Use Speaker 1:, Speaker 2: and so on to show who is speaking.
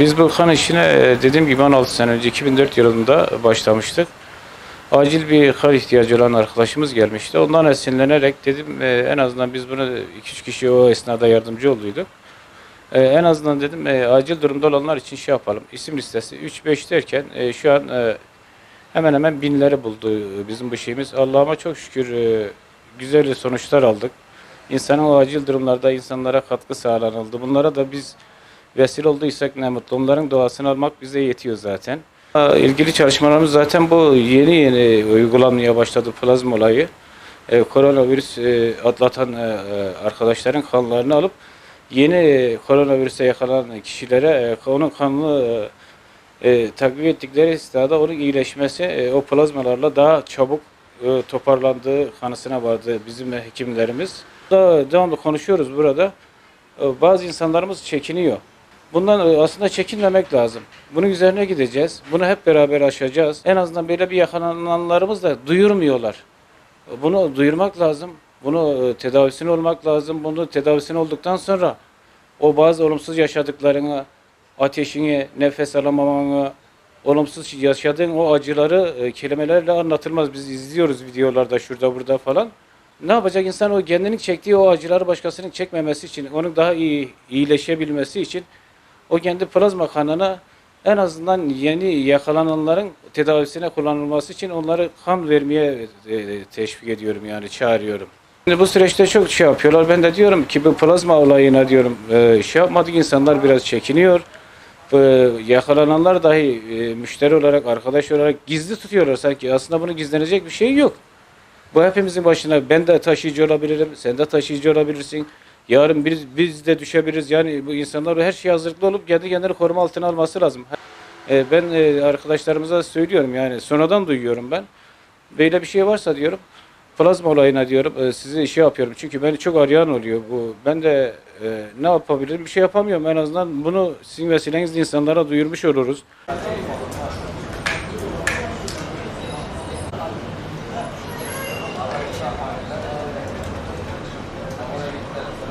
Speaker 1: Biz bu kan işine e, dediğim gibi 16 sene önce 2004 yılında başlamıştık. Acil bir kan ihtiyacı olan arkadaşımız gelmişti. Ondan esinlenerek dedim e, en azından biz bunu 2-3 kişi o esnada yardımcı olduyduk. E, en azından dedim acil durumda olanlar için şey yapalım. İsim listesi 3-5 derken şu an hemen hemen binleri buldu bizim bu şeyimiz. Allah'ıma çok şükür güzel sonuçlar aldık. İnsanın o acil durumlarda insanlara katkı sağlanıldı. Bunlara da biz vesile olduysak ne mutlu. Onların duasını almak bize yetiyor zaten. İlgili çalışmalarımız zaten bu yeni yeni uygulanmaya başladı plazma olayı. Ee, koronavirüs e, atlatan e, e, arkadaşların kanlarını alıp yeni e, koronavirüse yakalanan kişilere e, onun kanını e, e, takviye ettikleri esnada onun iyileşmesi e, o plazmalarla daha çabuk e, toparlandığı kanısına vardı bizim hekimlerimiz. Da, devamlı konuşuyoruz burada. E, bazı insanlarımız çekiniyor. Bundan e, aslında çekinmemek lazım. Bunun üzerine gideceğiz. Bunu hep beraber aşacağız. En azından böyle bir yakalananlarımız da duyurmuyorlar. Bunu duyurmak lazım. Bunu e, tedavisini olmak lazım. Bunu tedavisini olduktan sonra o bazı olumsuz yaşadıklarını, ateşini, nefes alamamanı, olumsuz yaşadığın o acıları e, kelimelerle anlatılmaz. Biz izliyoruz videolarda şurada burada falan. Ne yapacak insan o kendinin çektiği o acıları başkasının çekmemesi için, onun daha iyi iyileşebilmesi için o kendi plazma kanını en azından yeni yakalananların tedavisine kullanılması için onları kan vermeye e, teşvik ediyorum yani çağırıyorum. Şimdi bu süreçte çok şey yapıyorlar. Ben de diyorum ki bu plazma olayına diyorum e, şey yapmadık insanlar biraz çekiniyor. E, yakalananlar dahi e, müşteri olarak, arkadaş olarak gizli tutuyorlar sanki. Aslında bunun gizlenecek bir şey yok. Bu hepimizin başına. Ben de taşıyıcı olabilirim, sen de taşıyıcı olabilirsin. Yarın biz, biz de düşebiliriz. Yani bu insanlar her şeye hazırlıklı olup kendi kendini koruma altına alması lazım. E, ben e, arkadaşlarımıza söylüyorum yani sonradan duyuyorum ben. Böyle bir şey varsa diyorum plazma olayına diyorum e, sizi şey yapıyorum. Çünkü beni çok arayan oluyor bu. Ben de ne yapabilirim? Bir şey yapamıyorum. En azından bunu sizin vesilenizle insanlara duyurmuş oluruz.